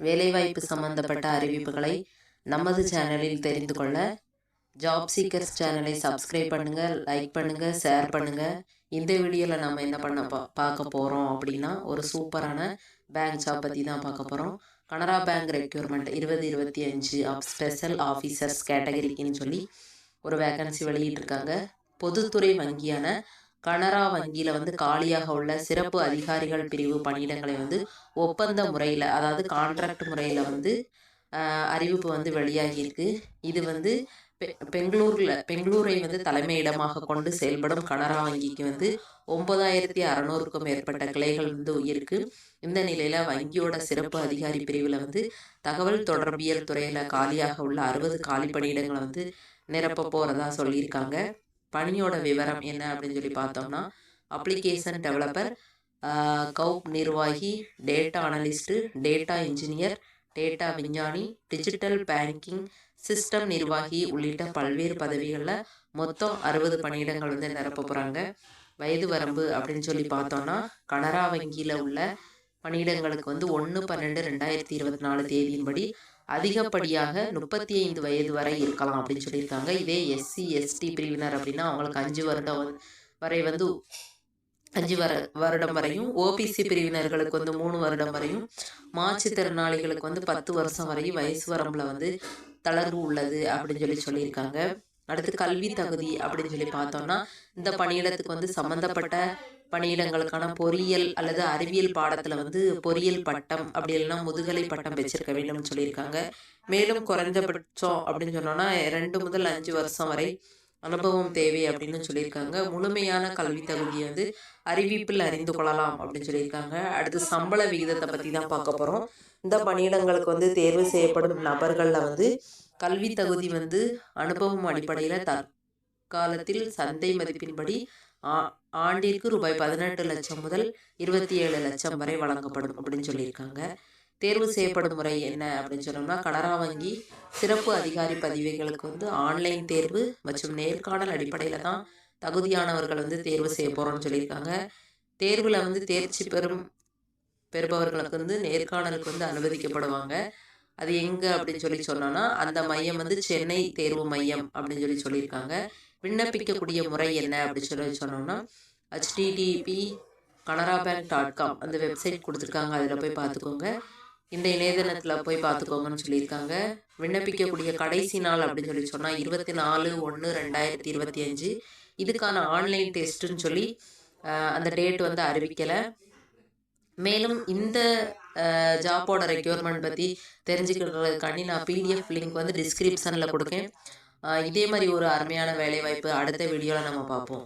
வேலைவாய்ப்பு சம்பந்தப்பட்ட அறிவிப்புகளை நமது சேனலில் தெரிந்து கொள்ள ஜாப் சீக்கர்ஸ் சேனலை சப்ஸ்கிரைப் பண்ணுங்கள் லைக் பண்ணுங்கள் ஷேர் பண்ணுங்கள் இந்த வீடியோவில் நம்ம என்ன பண்ண பா பார்க்க போகிறோம் அப்படின்னா ஒரு சூப்பரான பேங்க் ஜாப் பற்றி தான் பார்க்க போகிறோம் கனரா பேங்க் ரெக்யூர்மெண்ட் இருபது இருபத்தி அஞ்சு ஆஃப் ஸ்பெஷல் ஆஃபீஸர்ஸ் கேட்டகரிக்குன்னு சொல்லி ஒரு வேகன்சி வெளியிட்டிருக்காங்க. பொதுத்துறை வங்கியான கனரா வங்கியில் வந்து காலியாக உள்ள சிறப்பு அதிகாரிகள் பிரிவு பணியிடங்களை வந்து ஒப்பந்த முறையில் அதாவது கான்ட்ராக்ட் முறையில் வந்து அறிவிப்பு வந்து வெளியாகியிருக்கு இது வந்து பெ பெங்களூரில் பெங்களூரை வந்து தலைமையிடமாக கொண்டு செயல்படும் கனரா வங்கிக்கு வந்து ஒன்பதாயிரத்தி அறநூறுக்கும் மேற்பட்ட கிளைகள் வந்து இருக்கு. இந்த நிலையில் வங்கியோட சிறப்பு அதிகாரி பிரிவில் வந்து தகவல் தொடர்பியல் துறையில் காலியாக உள்ள அறுபது காலி பணியிடங்களை வந்து நிரப்ப போகிறதா சொல்லியிருக்காங்க. பணியோட விவரம் என்ன அப்படின்னு சொல்லி பார்த்தோம்னா அப்ளிகேஷன் டெவலப்பர் கவுப் நிர்வாகி data analyst data engineer data விஞ்ஞானி டிஜிட்டல் பேங்கிங் சிஸ்டம் நிர்வாகி உள்ளிட்ட பல்வேறு பதவிகளில் மொத்தம் அறுபது பணியிடங்கள் வந்து நிரப்ப போகிறாங்க வயது வரம்பு அப்படின்னு சொல்லி பார்த்தோம்னா கனரா வங்கியில் உள்ள பணியிடங்களுக்கு வந்து ஒன்று பன்னெண்டு ரெண்டாயிரத்தி இருபத்தி நாலு தேதியின்படி அதிகப்படியாக முப்பத்தி ஐந்து வயது வரை இருக்கலாம் அப்படின்னு சொல்லியிருக்காங்க. இதே எஸ்சி எஸ்டி பிரிவினர் அப்படின்னா அவங்களுக்கு அஞ்சு வருடம் வரை வந்து அஞ்சு வர வருடம் வரையும் ஓபிசி பிரிவினர்களுக்கு வந்து மூணு வருடம் வரையும் மாற்றுத்திறனாளிகளுக்கு வந்து பத்து வருஷம் வரையும் வயசு வரம்பில் வந்து தளர்வு உள்ளது அப்படின்னு சொல்லி சொல்லியிருக்காங்க. அடுத்து கல்வி தகுதி அப்படின்னு சொல்லி பார்த்தோம்னா இந்த பணியிடத்துக்கு வந்து சம்மந்தப்பட்ட பணியிடங்களுக்கான பொறியியல் அல்லது அறிவியல் பாடத்தில் வந்து பொறியியல் பட்டம் அப்படி இல்லைன்னா முதுகலை பட்டம் வச்சிருக்க வேண்டும்னு சொல்லியிருக்காங்க. மேலும் குறைஞ்சபட்சம் அப்படின்னு சொன்னோன்னா ரெண்டு முதல் அஞ்சு வருஷம் வரை அனுபவம் தேவை அப்படின்னு சொல்லியிருக்காங்க. முழுமையான கல்வி தகுதியை வந்து அறிவிப்பில் அறிந்து கொள்ளலாம் அப்படின்னு சொல்லியிருக்காங்க. அடுத்து சம்பள விகிதத்தை பற்றி தான் பார்க்க போகிறோம் இந்த பணியிடங்களுக்கு வந்து தேர்வு செய்யப்படும் நபர்களில் வந்து கல்வி தகுதி வந்து அனுபவம் அடிப்படையில் தற்காலத்தில் சந்தை மதிப்பின்படி ஆண்டிற்கு ரூபாய் பதினெட்டு லட்சம் முதல் இருபத்தி ஏழு லட்சம் வரை வழங்கப்படும் அப்படின்னு சொல்லியிருக்காங்க. தேர்வு செய்யப்படும் முறை என்ன அப்படின்னு சொன்னோம்னா கனரா வங்கி சிறப்பு அதிகாரி பதவிகளுக்கு வந்து ஆன்லைன் தேர்வு மற்றும் நேர்காணல் அடிப்படையில் தான் தகுதியானவர்கள் வந்து தேர்வு செய்ய போகிறோம்னு சொல்லியிருக்காங்க. தேர்வில் வந்து தேர்ச்சி பெறும் பெறுபவர்களுக்கு வந்து நேர்காணலுக்கு வந்து அனுமதிக்கப்படுவாங்க. அது எங்கே அப்படின்னு சொல்லி சொன்னோன்னா அந்த மையம் வந்து சென்னை தேர்வு மையம் அப்படின்னு சொல்லி சொல்லியிருக்காங்க. விண்ணப்பிக்கக்கூடிய முறை என்ன அப்படின்னு சொல்லி சொன்னோம்னா HTTP Canara bank dot com அந்த வெப்சைட் கொடுத்துருக்காங்க. அதில் போய் பார்த்துக்கோங்க. இந்த இணையதளத்தில் போய் பார்த்துக்கோங்கன்னு சொல்லியிருக்காங்க. விண்ணப்பிக்கக்கூடிய கடைசி நாள் அப்படின்னு சொல்லி சொன்னால் இருபத்தி நாலு ஒன்று ரெண்டாயிரத்தி இருபத்தி அஞ்சு. இதுக்கான ஆன்லைன் டெஸ்ட்டுன்னு சொல்லி அந்த டேட் வந்து அறிவிக்கலை. மேலும் இந்த ஜாப்போட ரெக்யூர்மெண்ட் பற்றி தெரிஞ்சுக்கிறதுக்காண்டி நான் பிடிஎஃப் லிங்க் வந்து டிஸ்கிரிப்ஷனில் கொடுக்கேன். இதே மாதிரி ஒரு அருமையான வேலைவாய்ப்பு அடுத்த வீடியோவில் நம்ம பார்ப்போம்.